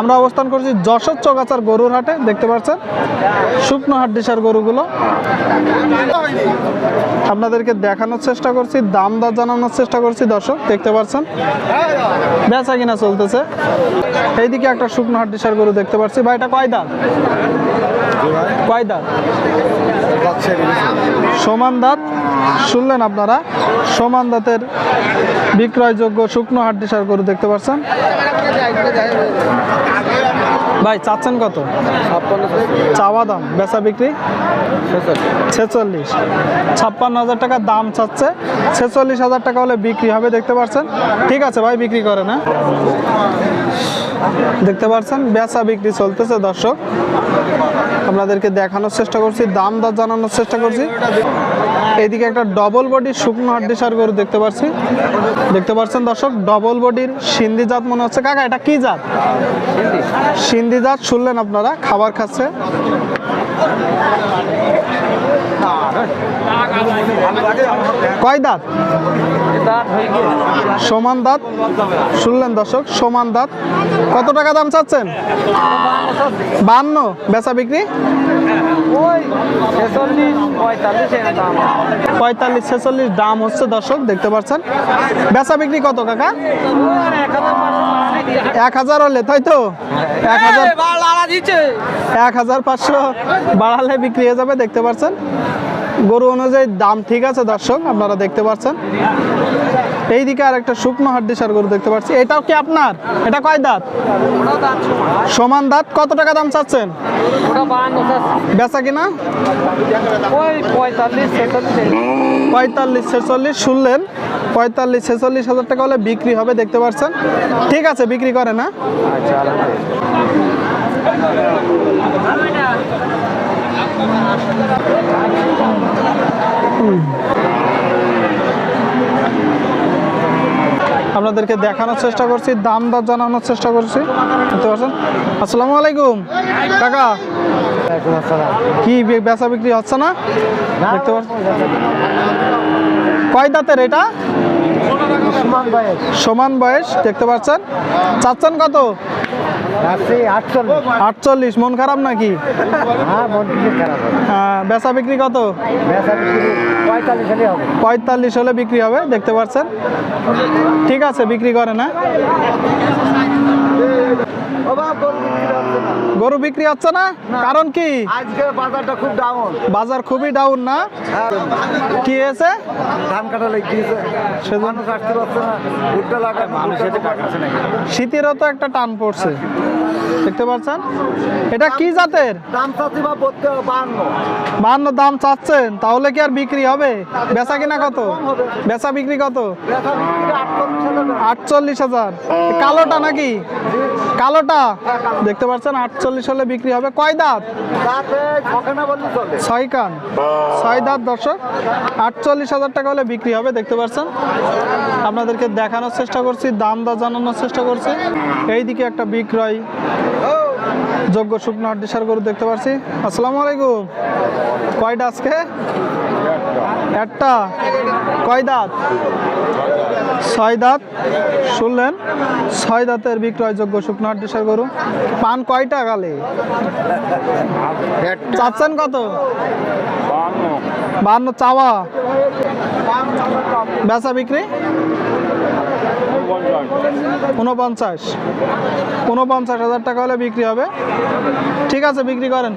আমরা অবস্থান করছি যশোর চৌগাছার গরুর হাটে, দেখতে পাচ্ছেন? শুকনো হাট ডিসার গরুগুলো। আপনাদেরকে দেখানোর চেষ্টা করছি, দাম দর জানানোর চেষ্টা করছি দর্শক, দেখতে পাচ্ছেন? বেচা কিনা চলতেছে। এইদিকে একটা শুকনো হাট ডিসার গরু দেখতে পাচ্ছি। ভাই, এটা কয় দাঁত? কয় দাঁত? সমান দাঁত, শুনলেন আপনারা? সমান দাঁতের বিক্রয়যোগ্য শুকনো হাড্ডি সার গরু দেখতে পাচ্ছেন। ভাই, চাচ্ছেন কত? চাওয়া দাম, বেচা বিক্রি? ছেচল্লিশ। ছাপ্পান্ন হাজার টাকা দাম চাচ্ছে। ছেচল্লিশ হাজার টাকা হলে বিক্রি হবে, দেখতে পাচ্ছেন? ঠিক আছে ভাই, বিক্রি করে না দেখতে পাচ্ছেন, বেচা বিক্রি চলতেছে দর্শক। আপনাদেরকে দেখানোর চেষ্টা করছি, দাম দর জানানোর চেষ্টা করছি। এইদিকে একটা ডবল বডির শুকনো হাড্ডি সার গরু দেখতে পাচ্ছি। দেখতে পাচ্ছেন দর্শক ডবল বডির সিন্ধি জাত মনে হচ্ছে। কাকা, এটা কি জাত? সিন্ধি জাত শুনলেন আপনারা, খাবার খাচ্ছে। কয় দাঁত? সমান দাঁত? শুনলেন দর্শক, সমান দাঁত। কত টাকা দাম চাচ্ছেন? বান্ন। বেচা বিক্রি? পঁয়তাল্লিশ, ছেচল্লিশ। দাম হচ্ছে দর্শক, দেখতে পাচ্ছেন। বেচা বিক্রি কত, কাকা? এক হাজার হলে তাই তো? এক হাজার এক হাজার পাঁচশো বাড়ালে বিক্রি হয়ে যাবে দেখতে পাচ্ছেন অনুযায়ী দাম ঠিক আছে, দর্শক, আপনারা দেখতে পাচ্ছেন। এইদিকে আর একটা শুকনো হাড্ডি সার গরু দেখতে পাচ্ছি। এটাও কি আপনার? এটা কয় দাঁত? সমান দাঁত, কত টাকা দাম চাচ্ছেন? বেচা কিনা? পঁয়তাল্লিশ ছেচল্লিশ শুনলেন, পঁয়তাল্লিশ ছেচল্লিশ হাজার টাকা হলে বিক্রি হবে, দেখতে পাচ্ছেন। ঠিক আছে, বিক্রি করে না? আপনাদেরকে দেখানোর চেষ্টা করছি দাম দর জানানোর চেষ্টা করছি। দেখতে পারছেন? আসসালামু আলাইকুম। কাকা কি বেচা বিক্রি হচ্ছে না? দেখতে পাচ্ছেন? কয় দাঁতের এটা? সমান বয়স দেখতে পাচ্ছেন? চাচ্ছেন কত? আটচল্লিশ। মন খারাপ নাকি? হ্যাঁ, বেচা বিক্রি কত? পঁয়তাল্লিশ হলে বিক্রি হবে দেখতে পাচ্ছেন ঠিক আছে বিক্রি করে না। গরু বিক্রি হচ্ছে না? কারণ কি? আজকে বাজারটা খুব ডাউন বাজার খুবই ডাউন না? কি হয়েছে? ধান কাটা লেগে গিয়েছে। সেজন্য- আসতে পারছে না। ভুট্টা লাগা মানুষ এতে টাকা আছে নাকি? শীতেরও তো একটা টান পড়ছে। দেখতে পাচ্ছেন? এটা কি জাতের? দাম চাচ্ছি বা বলতে বান্ন। বান্ন দাম চাচ্ছেন তাহলে কি আর বিক্রি হবে? বেচা কিনা কত? বেচা বিক্রি কত? আটচল্লিশ হাজার। কালোটা নাকি? কালোটা? দেখতে পাচ্ছেন আটচল্লিশ হলে বিক্রি হবে। কয় দাঁত? ছয় কান ছয় দাঁত দর্শক। আটচল্লিশ হাজার টাকা হলে বিক্রি হবে দেখতে পাচ্ছেন? আপনাদেরকে দেখানোর চেষ্টা করছি দাম দা জানানোর চেষ্টা করছি। এইদিকে একটা বিক্রয়। যোগ্য শুকনো হাড্ডি সার গরু দেখতে পাচ্ছি আসসালামু আলাইকুম। কয়টা আজকে? একটা। কয় দাঁত? ছয় দাঁত। শুনলেন? ছয় দাঁতের বিক্রয়যোগ্য শুকনো হাড্ডি সার গরু। পান কয়টা গালে চাচ্ছেন কত? বান্ন চাওয়া। বেচা বিক্রি? উনপঞ্চাশ উনপঞ্চাশ হাজার টাকা হলে বিক্রি হবে। ঠিক আছে বিক্রি করেন।